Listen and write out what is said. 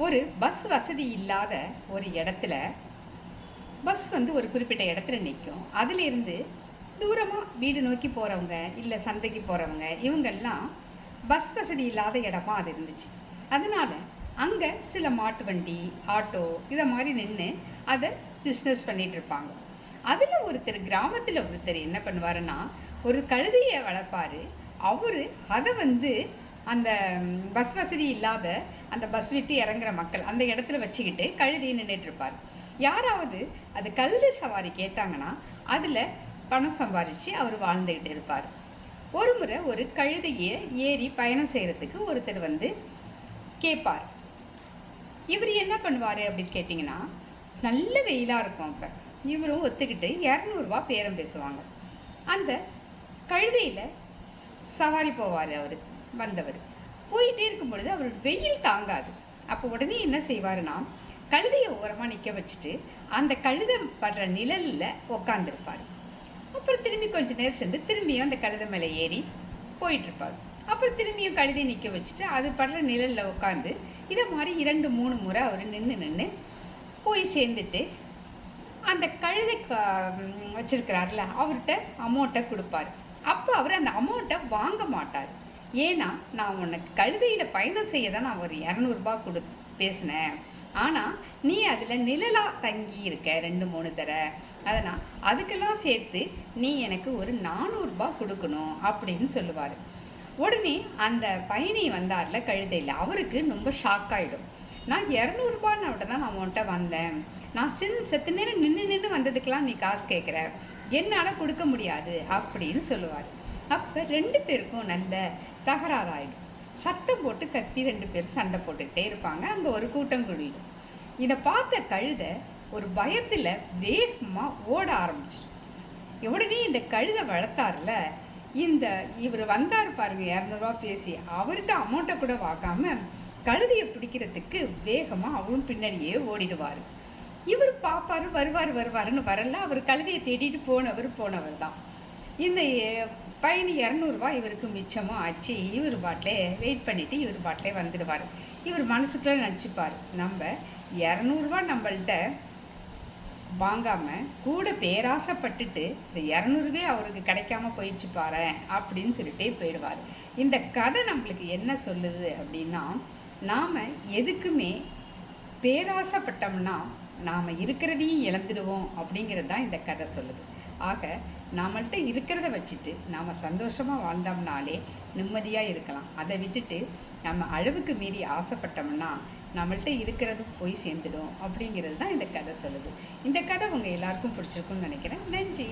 ஒரு பஸ் வசதி இல்லாத ஒரு இடத்துல பஸ் வந்து ஒரு குறிப்பிட்ட இடத்துல நிற்கும். அதிலிருந்து தூரமாக வீடு நோக்கி போகிறவங்க இல்லை சந்தைக்கு போகிறவங்க இவங்கெல்லாம் பஸ் வசதி இல்லாத இடமா அது இருந்துச்சு. அதனால் அங்கே சில மாட்டு வண்டி ஆட்டோ இதை மாதிரி நின்று அதை பிஸ்னஸ் பண்ணிகிட்டு இருப்பாங்க. அதில் ஒருத்தர் கிராமத்தில் ஒருத்தர் என்ன பண்ணுவாருன்னா ஒரு கழுதையை வளர்ப்பார். அவர் அதை வந்து அந்த பஸ் வசதி இல்லாத அந்த பஸ் விட்டு இறங்குற மக்கள் அந்த இடத்துல வச்சுக்கிட்டு கழுதையை நின்றுட்டு இருப்பார். யாராவது அது கல் சவாரி கேட்டாங்கன்னா அதில் பணம் சம்பாரித்து அவர் வாழ்ந்துக்கிட்டு இருப்பார். ஒரு முறை ஒரு கழுதையை ஏறி பயணம் செய்கிறதுக்கு ஒருத்தர் வந்து கேட்பார் இவர் என்ன பண்ணுவார் அப்படின்னு கேட்டிங்கன்னா நல்ல வெயிலாக இருக்கும் அப்போ. இவரும் ஒத்துக்கிட்டு இரநூறுவா பேரம் பேசுவாங்க. அந்த கழுதையில் சவாரி போவார் அவர். வந்தவர். போயிட்டே இருக்கும் பொழுது அவரோட வெயில் தாங்காது. அப்போ உடனே என்ன செய்வாருன்னா கழுதையை ஓரமாக நிற்க வச்சுட்டு அந்த கழுதை படுற நிழலில் உக்காந்துருப்பார். அப்புறம் திரும்பி கொஞ்ச நேரம் சென்று திரும்பியும் அந்த கழுதை மேலே ஏறி போயிட்டுருப்பார். அப்புறம் திரும்பியும் கழுதை நிற்க வச்சுட்டு அது படுற நிழலில் உட்காந்து இதை மாதிரி இரண்டு மூணு முறை அவர் நின்று நின்று போய் சேர்ந்துட்டு அந்த கழுதை க- வச்சிருக்கிறார்ல அவர்கிட்ட அமௌண்ட்டை கொடுப்பாரு. அப்போ அவர் அந்த அமௌண்ட்டை வாங்க மாட்டார். ஏன்னா நான் உனக்கு கழுதையில் பயணம் செய்ய தான் நான் ஒரு இரநூறுபா கொடு பேசினேன். ஆனால் நீ அதில் நிழலாக தங்கி இருக்க ரெண்டு மூணு தர அதனால் அதுக்கெல்லாம் சேர்த்து நீ எனக்கு ஒரு நானூறுரூபா கொடுக்கணும் அப்படின்னு சொல்லுவார். உடனே அந்த பயணி வந்தார்ல கழுதையில். அவருக்கு ரொம்ப ஷாக் ஆகிடும் நான் இரநூறுபான்னு தான் நான் உன்கிட்ட வந்தேன். நான் சின் செத்து நேரம் நின்று நின்று வந்ததுக்கெல்லாம் நீ காசு கேட்குற என்னால் கொடுக்க முடியாது அப்படின்னு சொல்லுவார். அப்போ ரெண்டு பேருக்கும் நல்ல தகராறாயிடும். சத்தம் போட்டு கத்தி ரெண்டு பேர் சண்டை போட்டுக்கிட்டே இருப்பாங்க. அங்கே ஒரு கூட்டம் குழியும் இதை பார்த்த கழுதை ஒரு பயத்தில் வேகமாக ஓட ஆரம்பிச்சிடும். உடனே இந்த கழுதை வளர்த்தார்ல இந்த இவர் வந்தார் பாருங்க இரநூறுவா பேசி அவர்கிட்ட அமௌண்ட்டை கூட வாங்காம கழுதையை பிடிக்கிறதுக்கு வேகமாக அவரும் பின்னாடியே ஓடிடுவார். இவர் பார்ப்பாரு வருவார் வருவாருன்னு வரல. அவர் கழுதையை தேடிட்டு போனவர் போனவர் தான். இந்த பயணி இரநூறுவா இவருக்கு மிச்சமும் ஆச்சு. இவர் பாட்டிலே வெயிட் பண்ணிவிட்டு இவர் பாட்டிலே வந்துடுவார். இவர் மனசுக்குள்ளே நினச்சிப்பார் நம்ம இரநூறுவா நம்மள்ட்ட வாங்காமல் கூட பேராசைப்பட்டுட்டு இந்த இரநூறுவே அவருக்கு கிடைக்காம போயிடுச்சு பாரு அப்படின்னு சொல்லிட்டே போயிடுவார். இந்த கதை நம்மளுக்கு என்ன சொல்லுது அப்படின்னா நாம் எதுக்குமே பேராசைப்பட்டோம்னா நாம் இருக்கிறதையும் இழந்துடுவோம் அப்படிங்கிறது தான் இந்த கதை சொல்லுது. ஆக நம்மள்கிட்ட இருக்கிறத வச்சுட்டு நாம் சந்தோஷமாக வாழ்ந்தோம்னாலே நிம்மதியாக இருக்கலாம். அதை விட்டுட்டு நம்ம அளவுக்கு மீறி ஆசைப்பட்டோம்னா நம்மள்கிட்ட இருக்கிறது போய் சேர்ந்துடும் அப்படிங்கிறது தான் இந்த கதை சொல்லுது. இந்த கதை உங்கள் எல்லாருக்கும் பிடிச்சிருக்கும்னு நினைக்கிறேன். நன்றி.